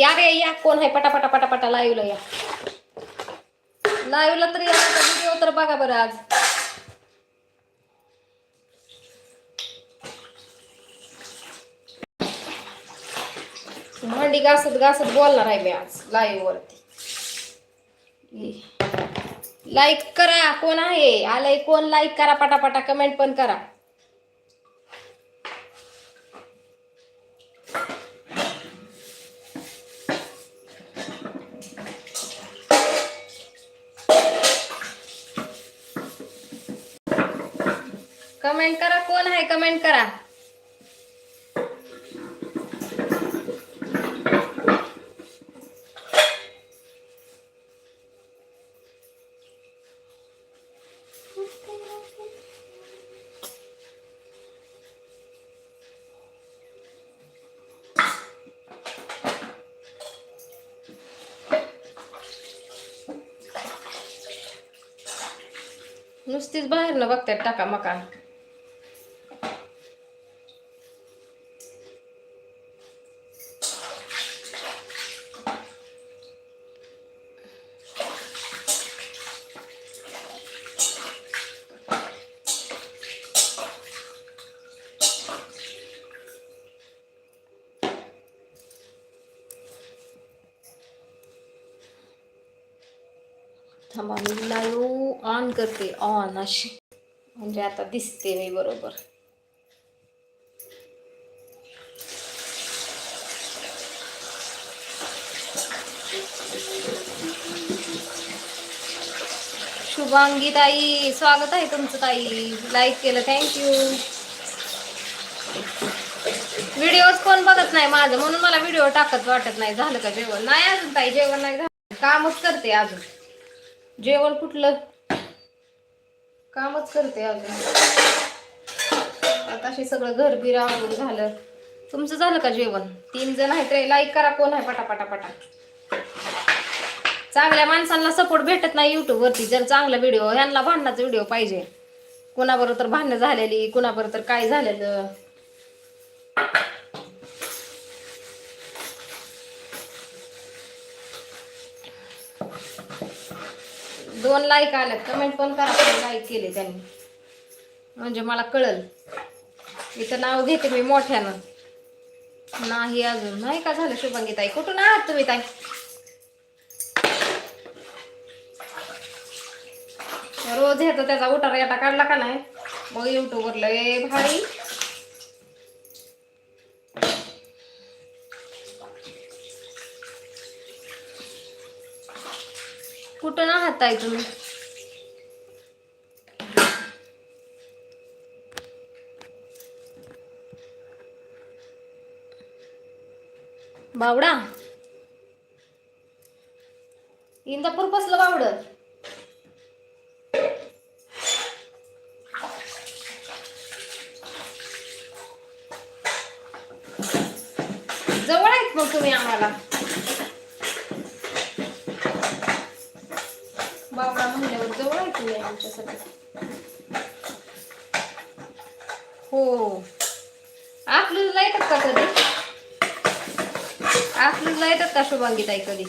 या रे या. कोण आहे? पटापटा पटापटा लाईव्हला या. लाईव्हला तर या व्हिडिओ तर बघा बरं आज. भांडी घासत घासत बोलणार आहे मी आज लाईव्ह वरती लाईक करा कोण आहे? आलंय कोण? लाईक करा पटापटा कमेंट पण करा. कमेंट करा कोण आहे कमेंट करा. नुसतीच बाहेर न बघतात टाका मका. थांबा मी लाईव्ह ऑन करते ऑन अशी. म्हणजे आता दिसते मी बरोबर. शुभांगी ताई स्वागत आहे तुमचं ताई. लाईक केलं थँक्यू व्हिडिओज कोण बघत नाही माझं म्हणून मला व्हिडिओ टाकत वाटत नाही. झालं का जेवण? नाही अजून ताई जेवण नाही झालं. कामच करते अजून. जेवण कुठलं? कामच करते अजून. आता असे सगळं घर बिर आवडून झालं. तुमचं झालं का जेवण? तीन जण आहेत रे. लाईक करा कोण आहे पटापटा पटा. चांगल्या माणसांना सपोर्ट भेटत नाही युट्यूब वरती. जर चांगला व्हिडिओ ह्यांना भांडणाचा व्हिडिओ पाहिजे. कुणाबरोबर तर भांडणं झालेली कुणाबरोबर तर काय झालेलं? दोन लाईक आल्यात कमेंट पण करा लाईक केले त्यांनी. म्हणजे मला कळल. इथं नाव घेते मी मोठ्यानं. नाही अजून. नाही का झालं शुभांगी ताई? कुठून आहात तुम्ही ताई? रोज येतो त्याचा उठार याटा काढला का नाही? मग युट्यूबवर लय भारी. कुठून तुम्ही बावडा. इंदापूर कसलं बावड. जवळ आहेत मग तुम्ही आम्हाला. जवळ आहे आमच्या आमच्यासाठी हो आपल्याला येतात का कधी? आपल्याला येतात का शुभांगी ताई कधी?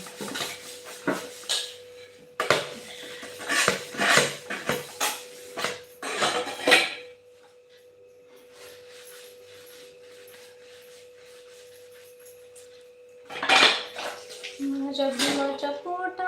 माझ्या भीमाच्या पोटा